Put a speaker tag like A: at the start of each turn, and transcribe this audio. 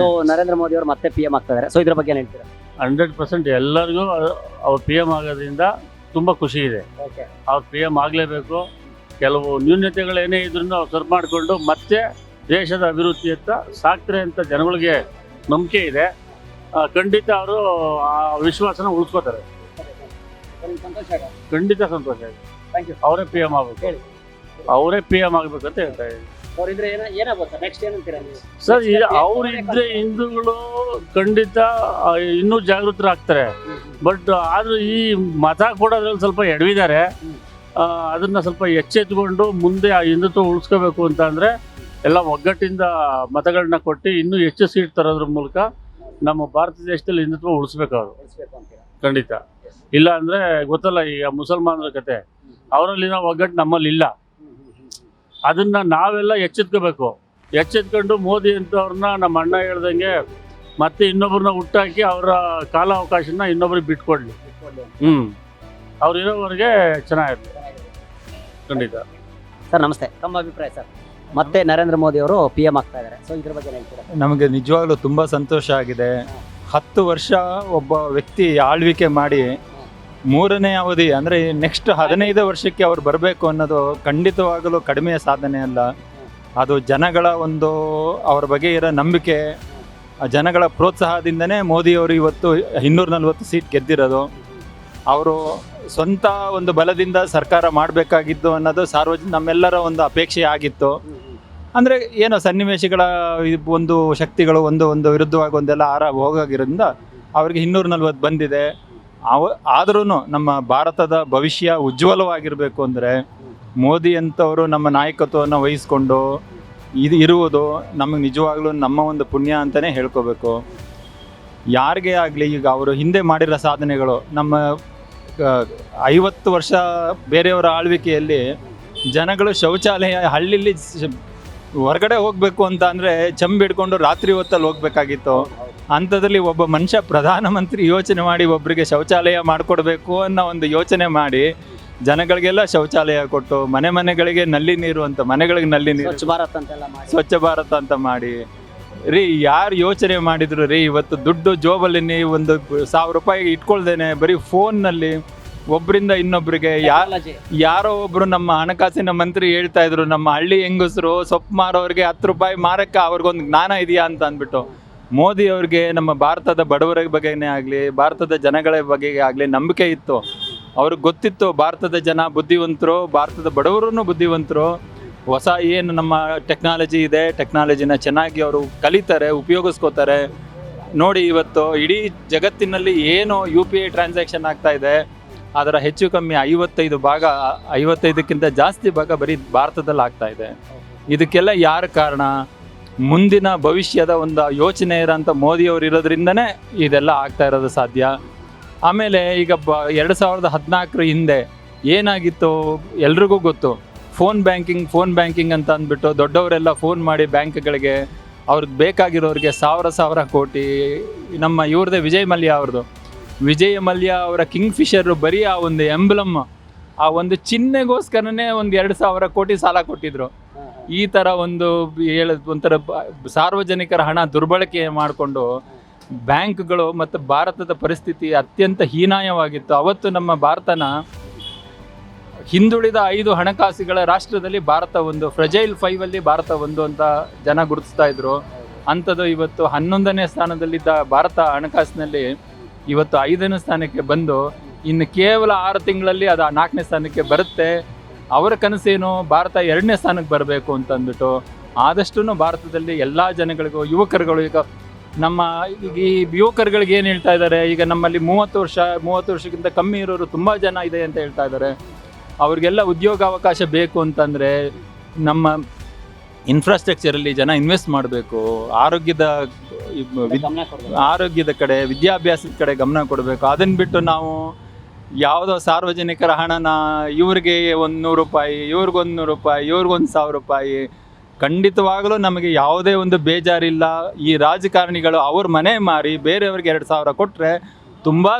A: So Narendra Modi ಅವರು ಮತ್ತೆ P M ಆಗ್ತಾರೆ ಸೊ ಇದ್ರ ಬಗ್ಗೆ ಏನು ಹೇಳ್ತೀರಾ?
B: ಹಂಡ್ರೆಡ್ ಪರ್ಸೆಂಟ್ ಎಲ್ಲರಿಗೂ ಅವ್ರು ಪಿ ಎಂ ಆಗೋದ್ರಿಂದ ತುಂಬ ಖುಷಿ ಇದೆ. ಅವ್ರು ಪಿ ಎಂ ಆಗಲೇಬೇಕು. ಕೆಲವು ನ್ಯೂನ್ಯತೆಗಳೇನೇ ಇದ್ರೂ ಅವ್ರು ಸರಿ ಮಾಡಿಕೊಂಡು ಮತ್ತೆ ದೇಶದ ಅಭಿವೃದ್ಧಿಯತ್ತ ಸಾಕ್ತಾರೆ ಅಂತ ಜನಗಳಿಗೆ ನಂಬಿಕೆ ಇದೆ. ಖಂಡಿತ ಅವರು ಆ ವಿಶ್ವಾಸನ ಉಳಿಸ್ಕೋತಾರೆ. ಖಂಡಿತ ಸಂತೋಷ ಇದೆ ಅವರೇ ಪಿ ಎಂ ಆಗಬೇಕು.
A: ಹೇಳಿ.
B: ಅವರೇ ಪಿ ಎಂ ಆಗಬೇಕು ಅಂತ ಹೇಳ್ತಾ ಇದ್ದೀನಿ.
A: ಅವ್ರಿದ್ರೆ ಸರ್? ನೆಕ್ಸ್ಟ್ ಏನಂತೀರಾ ನೀವು?
B: ಸರ್ ಈಗ ಅವರಿದ್ರೆ ಹಿಂದೂಗಳು ಖಂಡಿತ ಇನ್ನು ಜಾಗೃತರಾಗ್ತಾರೆ. ಬಟ್ ಆದ್ರೂ ಈ ಮತ ಕೊಡೋದ್ರಲ್ಲಿ ಸ್ವಲ್ಪ ಎಡವಿದ್ದಾರೆ. ಅದನ್ನ ಸ್ವಲ್ಪ ಎಚ್ಚೆತ್ಕೊಂಡು ಮುಂದೆ ಆ ಹಿಂದುತ್ವ ಉಳಿಸ್ಕೋಬೇಕು ಅಂತ ಅಂದ್ರೆ ಎಲ್ಲ ಒಗ್ಗಟ್ಟಿಂದ ಮತಗಳನ್ನ ಕೊಟ್ಟು ಇನ್ನೂ ಹೆಚ್ಚು ಸೀಟ್ ತರೋದ್ರ ಮೂಲಕ ನಮ್ಮ ಭಾರತ ದೇಶದಲ್ಲಿ ಹಿಂದುತ್ವ ಉಳಿಸ್ಬೇಕು ಅವರು. ಖಂಡಿತ. ಇಲ್ಲ ಅಂದ್ರೆ ಗೊತ್ತಲ್ಲ ಈಗ ಮುಸಲ್ಮಾನರ ಕತೆ. ಅವರಲ್ಲಿನ ಒಗ್ಗಟ್ಟು ನಮ್ಮಲ್ಲಿ ಇಲ್ಲ ಅದನ್ನ ನಾವೆಲ್ಲ ಎಚ್ಚೆತ್ಕೋಬೇಕು. ಎಚ್ಚೆತ್ಕೊಂಡು ಮೋದಿ ಅಂತವ್ರನ್ನ ನಮ್ಮ ಅಣ್ಣ ಹೇಳ್ದಂಗೆ ಮತ್ತೆ ಇನ್ನೊಬ್ರನ್ನ ಹುಟ್ಟಾಕಿ ಅವರ ಕಾಲಾವಕಾಶನ ಇನ್ನೊಬ್ರಿಗೆ ಬಿಟ್ಕೊಡ್ಲಿ. ಹ್ಮ್. ಅವ್ರು ಇರೋವರೆಗೆ ಚೆನ್ನಾಗಿರ್ಲಿ ಖಂಡಿತ.
A: ಸರ್ ನಮಸ್ತೆ. ತಮ್ಮ ಅಭಿಪ್ರಾಯ ಸರ್? ಮತ್ತೆ ನರೇಂದ್ರ ಮೋದಿ ಅವರು ಪಿ ಎಂ ಆಗ್ತಾ ಇದಾರೆ ಸೊ ಇದ್ರ ಬಗ್ಗೆ ಹೇಳ್ತೀರಾ?
C: ನಮಗೆ ನಿಜವಾಗ್ಲೂ ತುಂಬ ಸಂತೋಷ ಆಗಿದೆ. ಹತ್ತು ವರ್ಷ ಒಬ್ಬ ವ್ಯಕ್ತಿ ಆಳ್ವಿಕೆ ಮಾಡಿ ಮೂರನೇ ಅವಧಿ ಅಂದರೆ ನೆಕ್ಸ್ಟ್ ಹದಿನೈದು ವರ್ಷಕ್ಕೆ ಅವ್ರು ಬರಬೇಕು ಅನ್ನೋದು ಖಂಡಿತವಾಗಲೂ ಕಡಿಮೆ ಸಾಧನೆ ಅಲ್ಲ. ಅದು ಜನಗಳ ಒಂದು ಅವ್ರ ಬಗ್ಗೆ ಇರೋ ನಂಬಿಕೆ ಜನಗಳ ಪ್ರೋತ್ಸಾಹದಿಂದನೇ ಮೋದಿಯವರು ಇವತ್ತು ಇನ್ನೂರ ನಲ್ವತ್ತು ಸೀಟ್ ಗೆದ್ದಿರೋದು. ಅವರು ಸ್ವಂತ ಒಂದು ಬಲದಿಂದ ಸರ್ಕಾರ ಮಾಡಬೇಕಾಗಿತ್ತು ಅನ್ನೋದು ಸಾರ್ವಜನಿಕ ನಮ್ಮೆಲ್ಲರ ಒಂದು ಅಪೇಕ್ಷೆ ಆಗಿತ್ತು. ಅಂದರೆ ಏನೋ ಸನ್ನಿವೇಶಗಳ ಒಂದು ಶಕ್ತಿಗಳು ಒಂದು ಒಂದು ವಿರುದ್ಧವಾಗಿ ಒಂದೆಲ್ಲ ಆರ ಹೋಗೋಗಿರೋದ್ರಿಂದ ಅವ್ರಿಗೆ ಇನ್ನೂರ ನಲ್ವತ್ತು ಬಂದಿದೆ. ಅವ ಆದ್ರೂ ನಮ್ಮ ಭಾರತದ ಭವಿಷ್ಯ ಉಜ್ವಲವಾಗಿರಬೇಕು ಅಂದರೆ ಮೋದಿ ಅಂತವರು ನಮ್ಮ ನಾಯಕತ್ವವನ್ನು ವಹಿಸ್ಕೊಂಡು ಇದು ಇರುವುದು ನಮಗೆ ನಿಜವಾಗ್ಲೂ ನಮ್ಮ ಒಂದು ಪುಣ್ಯ ಅಂತಲೇ ಹೇಳ್ಕೋಬೇಕು. ಯಾರಿಗೆ ಆಗಲಿ ಈಗ ಅವರು ಹಿಂದೆ ಮಾಡಿರೋ ಸಾಧನೆಗಳು ನಮ್ಮ ಐವತ್ತು ವರ್ಷ ಬೇರೆಯವರ ಆಳ್ವಿಕೆಯಲ್ಲಿ ಜನಗಳು ಶೌಚಾಲಯ ಹಳ್ಳಿಲಿ ಹೊರಗಡೆ ಹೋಗಬೇಕು ಅಂತ ಅಂದರೆ ಚಂಬ್ ಹಿಡ್ಕೊಂಡು ರಾತ್ರಿ ಹೊತ್ತಲ್ಲಿ ಹೋಗ್ಬೇಕಾಗಿತ್ತು. ಅಂಥದ್ರಲ್ಲಿ ಒಬ್ಬ ಮನುಷ್ಯ ಪ್ರಧಾನಮಂತ್ರಿ ಯೋಚನೆ ಮಾಡಿ ಒಬ್ಬರಿಗೆ ಶೌಚಾಲಯ ಮಾಡಿಕೊಡ್ಬೇಕು ಅನ್ನೋ ಒಂದು ಯೋಚನೆ ಮಾಡಿ ಜನಗಳಿಗೆಲ್ಲ ಶೌಚಾಲಯ ಕೊಟ್ಟು ಮನೆ ಮನೆಗಳಿಗೆ ನಲ್ಲಿ ನೀರು ಅಂತ ಮನೆಗಳಿಗೆ ನಲ್ಲಿ ನೀರು.
A: ಸ್ವಚ್ಛ ಭಾರತ್ ಅಂತೆಲ್ಲ ಮಾಡಿ.
C: ಸ್ವಚ್ಛ ಭಾರತ ಅಂತ ಮಾಡಿ. ರೀ ಯಾರು ಯೋಚನೆ ಮಾಡಿದ್ರು ರೀ ಇವತ್ತು ದುಡ್ಡು ಜೋಬಲ್ಲಿ ನೀವು ಒಂದು ಸಾವಿರ ರೂಪಾಯಿ ಇಟ್ಕೊಳ್ದೇನೆ ಬರೀ ಫೋನ್ನಲ್ಲಿ ಒಬ್ಬರಿಂದ ಇನ್ನೊಬ್ಬರಿಗೆ ಯಾ ಯಾರೋ ಒಬ್ರು ನಮ್ಮ ಹಣಕಾಸಿನ ಮಂತ್ರಿ ಹೇಳ್ತಾ ಇದ್ರು ನಮ್ಮ ಹಳ್ಳಿ ಹೆಂಗಸರು ಸೊಪ್ಪು ಮಾರೋರಿಗೆ ಹತ್ತು ರೂಪಾಯಿ ಮಾರಕ್ಕೆ ಅವ್ರಿಗೊಂದು ಜ್ಞಾನ ಇದೆಯಾ ಅಂತ ಅಂದ್ಬಿಟ್ಟು. ಮೋದಿ ಅವ್ರಿಗೆ ನಮ್ಮ ಭಾರತದ ಬಡವರ ಬಗ್ಗೆನೇ ಆಗಲಿ, ಭಾರತದ ಜನಗಳ ಬಗ್ಗೆ ಆಗಲಿ ನಂಬಿಕೆ ಇತ್ತು. ಅವ್ರಿಗೆ ಗೊತ್ತಿತ್ತು ಭಾರತದ ಜನ ಬುದ್ಧಿವಂತರು, ಭಾರತದ ಬಡವರು ಬುದ್ಧಿವಂತರು. ಹೊಸ ಏನು ನಮ್ಮ ಟೆಕ್ನಾಲಜಿ ಇದೆ, ಟೆಕ್ನಾಲಜಿನ ಚೆನ್ನಾಗಿ ಅವರು ಕಲಿತಾರೆ, ಉಪಯೋಗಿಸ್ಕೋತಾರೆ. ನೋಡಿ ಇವತ್ತು ಇಡೀ ಜಗತ್ತಿನಲ್ಲಿ ಏನು ಯು ಪಿ ಐ ಟ್ರಾನ್ಸಾಕ್ಷನ್ ಆಗ್ತಾ ಇದೆ, ಅದರ ಹೆಚ್ಚು ಕಮ್ಮಿ ಐವತ್ತೈದು ಭಾಗ, ಐವತ್ತೈದಕ್ಕಿಂತ ಜಾಸ್ತಿ ಭಾಗ ಬರೀ ಭಾರತದಲ್ಲಿ ಆಗ್ತಾ ಇದೆ. ಇದಕ್ಕೆಲ್ಲ ಯಾರ ಕಾರಣ? ಮುಂದಿನ ಭವಿಷ್ಯದ ಒಂದು ಯೋಚನೆ ಇರೋಂಥ ಮೋದಿಯವರು ಇರೋದ್ರಿಂದನೇ ಇದೆಲ್ಲ ಆಗ್ತಾ ಇರೋದು ಸಾಧ್ಯ. ಆಮೇಲೆ ಈಗ ಬ, ಎರಡು ಸಾವಿರದ ಹದಿನಾಲ್ಕರ ಹಿಂದೆ ಏನಾಗಿತ್ತು ಎಲ್ರಿಗೂ ಗೊತ್ತು. ಫೋನ್ ಬ್ಯಾಂಕಿಂಗ್ ಫೋನ್ ಬ್ಯಾಂಕಿಂಗ್ ಅಂತ ಅಂದ್ಬಿಟ್ಟು ದೊಡ್ಡವರೆಲ್ಲ ಫೋನ್ ಮಾಡಿ ಬ್ಯಾಂಕ್ಗಳಿಗೆ ಅವ್ರಿಗೆ ಬೇಕಾಗಿರೋರಿಗೆ ಸಾವಿರ ಸಾವಿರ ಕೋಟಿ. ನಮ್ಮ ಇವ್ರದೇ ವಿಜಯ್ ಮಲ್ಯ ಅವ್ರದ್ದು. ವಿಜಯ್ ಮಲ್ಯ ಅವರ ಕಿಂಗ್ ಫಿಷರು ಬರೀ ಆ ಒಂದು ಎಂಬ್ಲಮ್, ಆ ಒಂದು ಚಿಹ್ನೆಗೋಸ್ಕರನೇ ಒಂದು ಎರಡು ಸಾವಿರ ಕೋಟಿ ಸಾಲ ಕೊಟ್ಟಿದ್ರು. ಈ ಥರ ಒಂದು ಹೇಳ, ಒಂಥರ ಸಾರ್ವಜನಿಕರ ಹಣ ದುರ್ಬಳಕೆ ಮಾಡಿಕೊಂಡು ಬ್ಯಾಂಕ್ಗಳು ಮತ್ತು ಭಾರತದ ಪರಿಸ್ಥಿತಿ ಅತ್ಯಂತ ಹೀನಾಯವಾಗಿತ್ತು. ಅವತ್ತು ನಮ್ಮ ಭಾರತನ ಹಿಂದುಳಿದ ಐದು ಹಣಕಾಸುಗಳ ರಾಷ್ಟ್ರದಲ್ಲಿ ಭಾರತ ಒಂದು ಫ್ರೆಜೈಲ್ ಫೈವಲ್ಲಿ ಭಾರತ ಒಂದು ಅಂತ ಜನ ಗುರುತಿಸ್ತಾ ಇದ್ರು. ಅಂಥದ್ದು ಇವತ್ತು ಹನ್ನೊಂದನೇ ಸ್ಥಾನದಲ್ಲಿದ್ದ ಭಾರತ ಹಣಕಾಸಿನಲ್ಲಿ ಇವತ್ತು ಐದನೇ ಸ್ಥಾನಕ್ಕೆ ಬಂದು ಇನ್ನು ಕೇವಲ ಆರು ತಿಂಗಳಲ್ಲಿ ಅದು ನಾಲ್ಕನೇ ಸ್ಥಾನಕ್ಕೆ ಬರುತ್ತೆ. ಅವರ ಕನಸೇನು ಭಾರತ ಎರಡನೇ ಸ್ಥಾನಕ್ಕೆ ಬರಬೇಕು ಅಂತಂದ್ಬಿಟ್ಟು ಆದಷ್ಟು ಭಾರತದಲ್ಲಿ ಎಲ್ಲ ಜನಗಳಿಗೂ ಯುವಕರುಗಳು ಈಗ ನಮ್ಮ ಈಗ ಈ ಯುವಕರುಗಳಿಗೆ ಏನು ಹೇಳ್ತಾ ಇದ್ದಾರೆ ಈಗ ನಮ್ಮಲ್ಲಿ ಮೂವತ್ತು ವರ್ಷ ಮೂವತ್ತು ವರ್ಷಕ್ಕಿಂತ ಕಮ್ಮಿ ಇರೋರು ತುಂಬ ಜನ ಇದೆ ಅಂತ ಹೇಳ್ತಾ ಇದ್ದಾರೆ. ಅವ್ರಿಗೆಲ್ಲ ಉದ್ಯೋಗಾವಕಾಶ ಬೇಕು ಅಂತಂದರೆ ನಮ್ಮ ಇನ್ಫ್ರಾಸ್ಟ್ರಕ್ಚರಲ್ಲಿ ಜನ ಇನ್ವೆಸ್ಟ್ ಮಾಡಬೇಕು. ಆರೋಗ್ಯದ. ಆರೋಗ್ಯದ ಕಡೆ ವಿದ್ಯಾಭ್ಯಾಸದ ಕಡೆ ಗಮನ ಕೊಡಬೇಕು. ಅದನ್ನು ಬಿಟ್ಟು ನಾವು ಯಾವುದೋ ಸಾರ್ವಜನಿಕರ ಹಣನ ಇವ್ರಿಗೆ ಒಂದು ನೂರು ರೂಪಾಯಿ ಇವ್ರಿಗೊಂದು ನೂರು ರೂಪಾಯಿ ಇವ್ರಿಗೊಂದು ಸಾವಿರ ರೂಪಾಯಿ. ಖಂಡಿತವಾಗಲೂ ನಮಗೆ ಯಾವುದೇ ಒಂದು ಬೇಜಾರಿಲ್ಲ. ಈ ರಾಜಕಾರಣಿಗಳು ಅವ್ರ ಮನೆ ಮಾರಿ ಬೇರೆಯವ್ರಿಗೆ ಎರಡು ಸಾವಿರ ಕೊಟ್ಟರೆ ತುಂಬ